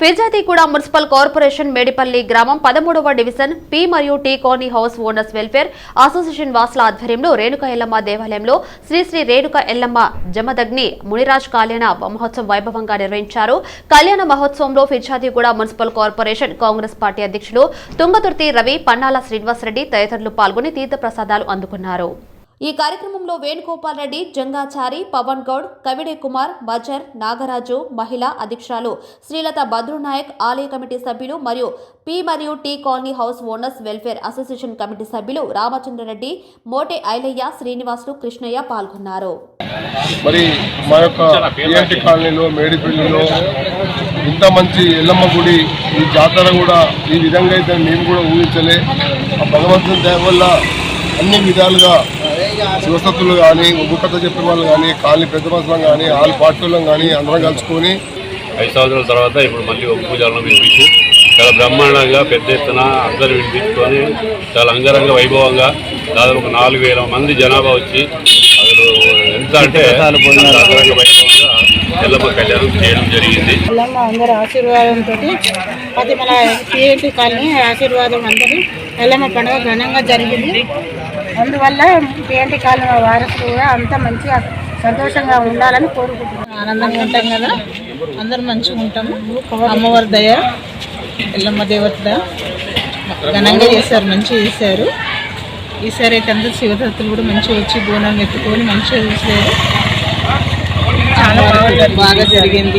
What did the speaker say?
Peerzadiguda municipal corporation Medipally గ్రామం పదమూడవ division P మరియు T colony house owners welfare association వాసుల ఆధ్వర్యంలో రేణుక ఎల్లమ్మ దేవాలయంలో శ్రీ శ్రీ రేణుక ఎల్లమ్మ జమదగ్ని మునిరాజ్ కళ్యాణ మహోత్సవం వైభవంగా నిర్వహించారు. కళ్యాణ మహోత్సవంలో Peerzadiguda municipal corporation Congress party అధ్యక్షులు తుంగతుర్తి రవి పన్నాల శ్రీనివాసరెడ్డి తదితరులు పాల్గొని తీర్థప్రసాదాలు అందుకున్నారు. ఈ కార్యక్రమంలో వేణుగోపాల్ రెడ్డి జంగాచారి పవన్ గౌడ్ కవిడే కుమార్ బజర్ నాగరాజు మహిళా అధ్యక్షురాలు శ్రీలత భద్రునాయక్ ఆలయ కమిటీ సభ్యులు మరియు పి మరియు T colony house owners welfare association committee సభ్యులు రామచంద్రరెడ్డి మోటే ఐలయ్య శ్రీనివాసులు కృష్ణయ్య పాల్గొన్నారు. మరి మా యొక్క పిఎన్టీ కాలనీలో మేడిపల్లిలో ఇంత మంచి ఎల్లమ్మ గుడి ఈ జాతర కూడా ఈ విధంగా అయితే మేము కూడా ఊహించలే. ఆ భగవంతుని దయ వల్ల అన్ని విధాలుగా శివసత్తులు కానీ ఉగ్గు కథ చెప్పే వాళ్ళు కానీ కాలనీ పెద్ద మనుషులం కానీ ఆల్ పార్టీలను కానీ అందరం కలుసుకొని ఐదు సంవత్సరాల తర్వాత ఇప్పుడు మళ్ళీ ఒక పూజలను వినిపించి చాలా బ్రహ్మాండంగా పెద్ద ఎత్తున అందరూ వినిపించుకొని చాలా అంగరంగ వైభవంగా దాదాపు ఒక నాలుగు వేల మంది జనాభా వచ్చి అసలు ఎంత అంటే అంగరంగ వైభవంగా ఎల్లమ్మ కళ్యాణం చేయడం జరిగింది. ఎల్లమ్మ అందరి ఆశీర్వాదంతో అది మన కాలనీ ఆశీర్వాదం అందరి ఎల్లమ్మ పండుగ ఘనంగా జరిగింది. అందువల్ల పేంటి కాలం వారసులు కూడా అంత మంచిగా సంతోషంగా ఉండాలని కోరుకుంటున్నాను ఆనందంగా ఉంటాం కదా? అందరు మంచిగా ఉంటాము. అమ్మవారి దయ ఎల్లమ్మ దేవత ఘనంగా చేశారు మంచిగా చేశారు. ఈసారి అయితే అందరు శివదత్తులు కూడా మంచిగా వచ్చి బోనం ఎత్తుకొని మంచిగా చేశారు. చాలా బాగా జరిగింది.